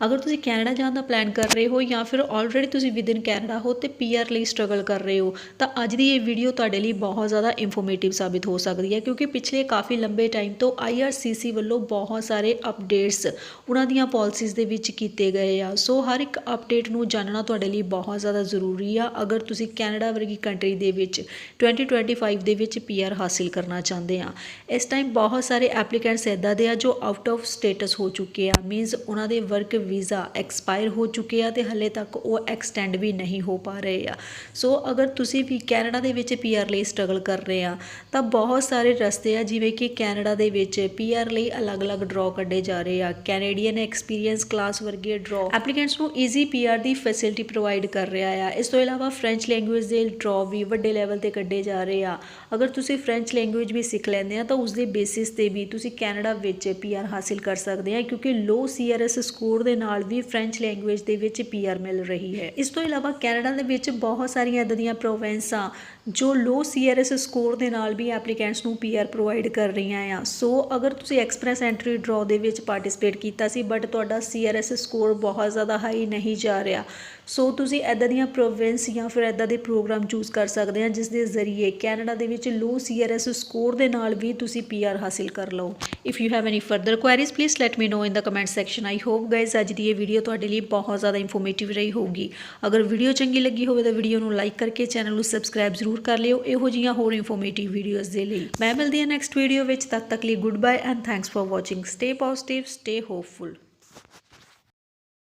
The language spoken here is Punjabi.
ਅਗਰ ਤੁਸੀਂ ਕੈਨੇਡਾ ਜਾਣ ਦਾ ਪਲਾਨ ਕਰ ਰਹੇ ਹੋ ਜਾਂ ਫਿਰ ਆਲਰੇਡੀ ਤੁਸੀਂ ਵਿਦਿਨ ਕੈਨੇਡਾ ਹੋ ਤੇ ਪੀਆਰ ਲਈ ਸਟਰਗਲ ਕਰ ਰਹੇ ਹੋ, ਤਾਂ ਅੱਜ ਦੀ ਇਹ ਵੀਡੀਓ ਤੁਹਾਡੇ ਲਈ ਬਹੁਤ ਜ਼ਿਆਦਾ ਇਨਫੋਰਮੇਟਿਵ ਸਾਬਿਤ ਹੋ ਸਕਦੀ ਹੈ ਕਿਉਂਕਿ ਪਿਛਲੇ ਕਾਫੀ ਲੰਬੇ ਟਾਈਮ ਤੋਂ ਆਈਆਰਸੀਸੀ ਵੱਲੋਂ ਬਹੁਤ ਸਾਰੇ ਅਪਡੇਟਸ ਉਹਨਾਂ ਦੀਆਂ ਪਾਲਿਸੀਜ਼ ਦੇ ਵਿੱਚ ਕੀਤੇ ਗਏ ਆ। ਸੋ ਹਰ ਇੱਕ ਅਪਡੇਟ ਨੂੰ ਜਾਣਨਾ ਤੁਹਾਡੇ ਲਈ ਬਹੁਤ ਜ਼ਿਆਦਾ ਜ਼ਰੂਰੀ ਆ। ਅਗਰ ਤੁਸੀਂ ਕੈਨੇਡਾ ਵਰਗੀ ਕੰਟਰੀ ਦੇ ਵਿੱਚ 2025 ਦੇ ਵਿੱਚ ਪੀਆਰ ਹਾਸਿਲ ਕਰਨਾ ਚਾਹੁੰਦੇ ਆ, ਇਸ ਟਾਈਮ ਬਹੁਤ ਸਾਰੇ ਐਪਲੀਕੈਂਟਸ ਇੱਦਾਂ ਦੇ ਆ ਜੋ ਆਊਟ ਆਫ ਸਟੇਟਸ ਹੋ ਚੁੱਕੇ ਆ। ਮੀਨਸ ਉਹਨਾਂ ਦੇ ਵਰਕ ਵੀਜ਼ਾ ਐਕਸਪਾਇਰ ਹੋ ਚੁੱਕੇ ਆ ਤੇ ਹੱਲੇ ਤੱਕ ਉਹ ਐਕਸਟੈਂਡ ਵੀ ਨਹੀਂ ਹੋ ਪਾ ਰਹੇ ਆ। ਸੋ ਅਗਰ ਤੁਸੀਂ ਵੀ ਕੈਨੇਡਾ ਦੇ ਵਿੱਚ ਪੀਆਰ ਲਈ ਸਟਰਗਲ ਕਰ ਰਹੇ ਆ, ਤਾਂ ਬਹੁਤ ਸਾਰੇ ਰਸਤੇ ਆ ਜਿਵੇਂ ਕਿ ਕੈਨੇਡਾ ਦੇ ਵਿੱਚ ਪੀਆਰ ਲਈ ਅਲੱਗ-ਅਲੱਗ ਡਰਾਅ ਕੱਢੇ ਜਾ ਰਹੇ ਆ। ਕੈਨੇਡੀਅਨ ਐਕਸਪੀਰੀਅੰਸ ਕਲਾਸ ਵਰਗੇ ਡਰਾਅ ਐਪਲੀਕੈਂਟਸ ਨੂੰ ਈਜ਼ੀ ਪੀਆਰ ਦੀ ਫੈਸਿਲਿਟੀ ਪ੍ਰੋਵਾਈਡ ਕਰ ਰਿਹਾ ਆ। ਇਸ ਤੋਂ ਇਲਾਵਾ ਫ੍ਰੈਂਚ ਲੈਂਗੁਏਜ ਦੇ ਡਰਾਅ ਵੀ ਵੱਡੇ ਲੈਵਲ ਤੇ ਕੱਢੇ ਜਾ ਰਹੇ ਆ। ਅਗਰ ਤੁਸੀਂ ਫ੍ਰੈਂਚ ਲੈਂਗੁਏਜ ਵੀ ਸਿੱਖ ਲੈਂਦੇ ਆ, ਤਾਂ ਉਸ ਦੇ ਬੇਸਿਸ ਤੇ ਵੀ ਤੁਸੀਂ ਕੈਨੇਡਾ ਵਿੱਚ ਪੀਆਰ ਹਾਸਿਲ ਕਰ ਸਕਦੇ ਆ, ਕਿਉਂਕਿ ਲੋ ਸੀਆਰਐਸ ਸਕੋਰ ਦੇ ਨਾਲ ਵੀ ਫ੍ਰੈਂਚ ਲੈਂਗੁਏਜ ਦੇ ਵਿੱਚ ਪੀਆਰ ਮਿਲ ਰਹੀ ਹੈ। ਇਸ ਤੋਂ ਇਲਾਵਾ ਕੈਨੇਡਾ ਦੇ ਵਿੱਚ ਬਹੁਤ ਸਾਰੀਆਂ ਇਦਾਂ ਦੀਆਂ ਪ੍ਰੋਵਿੰਸਾਂ ਜੋ ਲੋ ਸੀਆਰਐਸ ਸਕੋਰ ਦੇ ਨਾਲ ਵੀ ਐਪਲੀਕੈਂਟਸ ਨੂੰ ਪੀਆਰ ਪ੍ਰੋਵਾਈਡ ਕਰ ਰਹੀਆਂ ਆ। ਸੋ ਅਗਰ ਤੁਸੀਂ ਐਕਸਪ੍ਰੈਸ ਐਂਟਰੀ ਡਰਾਅ ਦੇ ਵਿੱਚ ਪਾਰਟਿਸਿਪੇਟ ਕੀਤਾ ਸੀ ਬਟ ਤੁਹਾਡਾ ਸੀਆਰਐਸ ਸਕੋਰ ਬਹੁਤ ਜ਼ਿਆਦਾ ਹਾਈ ਨਹੀਂ ਜਾ ਰਿਹਾ ਸੋ ਤੁਸੀਂ ਐਦਾਂ ਦੀਆਂ ਪ੍ਰੋਵਿੰਸ ਜਾਂ ਫਿਰ ਐਦਾਂ ਦੇ ਪ੍ਰੋਗਰਾਮ ਚੂਜ਼ ਕਰ ਸਕਦੇ ਆ, ਜਿਸ ਦੇ ਜ਼ਰੀਏ ਕੈਨੇਡਾ ਦੇ ਵਿੱਚ ਲੋ ਸੀਆਰਐਸ ਸਕੋਰ ਦੇ ਨਾਲ ਵੀ ਤੁਸੀਂ ਪੀਆਰ ਹਾਸਿਲ ਕਰ ਲਓ। If you have any further queries please let me know in the comment section I hope guys ਅੱਜ ਦੀ ਇਹ ਵੀਡੀਓ ਤੁਹਾਡੇ ਲਈ ਬਹੁਤ ਜ਼ਿਆਦਾ ਇਨਫੋਰਮੇਟਿਵ ਰਹੀ ਹੋਊਗੀ। ਅਗਰ ਵੀਡੀਓ ਚੰਗੀ ਲੱਗੀ ਹੋਵੇ ਤਾਂ ਵੀਡੀਓ ਨੂੰ ਲਾਈਕ ਕਰਕੇ ਚੈਨਲ ਨੂੰ ਸਬਸਕ੍ਰਾਈਬ ਜ਼ਰੂਰ ਕਰ ਲਿਓ ਇਹੋ ਜਿਹੀਆਂ ਹੋਰ ਇਨਫੋਰਮੇਟਿਵ ਵੀਡੀਓਜ਼ ਦੇ ਲਈ। ਮੈਂ ਮਿਲਦੀ ਹਾਂ ਨੈਕਸਟ ਵੀਡੀਓ ਵਿੱਚ, ਤਦ ਤੱਕ ਲਈ goodbye and thanks for watching stay positive stay hopeful